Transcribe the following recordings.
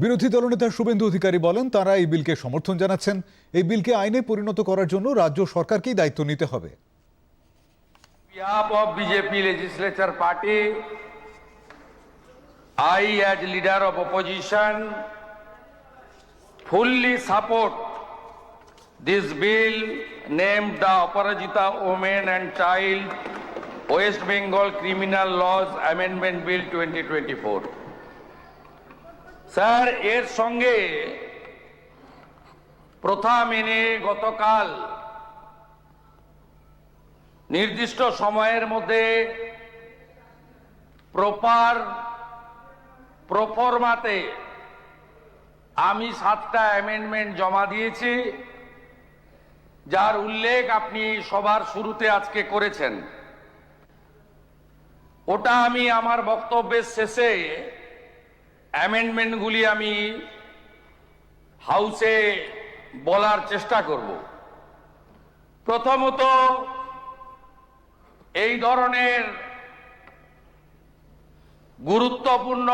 বিরোধী দলনেতা শুভেন্দু অধিকারী বলেন, তারা এই বিলকে সমর্থন জানাচ্ছেন। এই বিলকে আইনে পরিণত করার জন্য রাজ্য সরকারকেই দায়িত্ব নিতে হবে। I as leader of opposition fully support this bill name the Aparajita women and child West Bengal criminal laws amendment bill twenty twenty four sir, এর সঙ্গে প্রথা মেনে গতকাল নির্দিষ্ট সময়ের মধ্যে প্রপার প্রফরমাতে আমি সাতটা অ্যামেন্ডমেন্ট জমা দিয়েছি, যার উল্লেখ আপনি সবার শুরুতে আজকে করেছেন। ওটা আমি আমার বক্তব্যের শেষে অ্যামেন্ডমেন্টগুলি আমি হাউসে বলার চেষ্টা করব। প্রথমত, এই ধরনের গুরুত্বপূর্ণ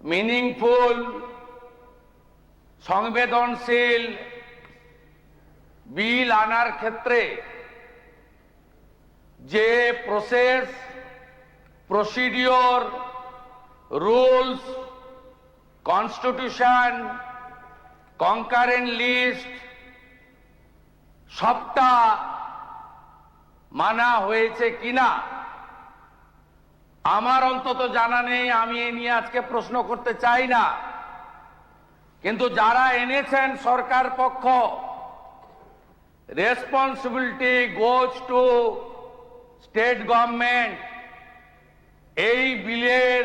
মিনিংফুল সংবেদনশীল বিল আনার ক্ষেত্রে যে process procedure rules constitution concurrent list সবটা মানা হয়েছে কিনা? আমার অন্তত জানা নেই, আমি এ নিয়ে আজকে প্রশ্ন করতে চাই না। কিন্তু যারা এনেছেন সরকার পক্ষ responsibility goes to state government এই বিলের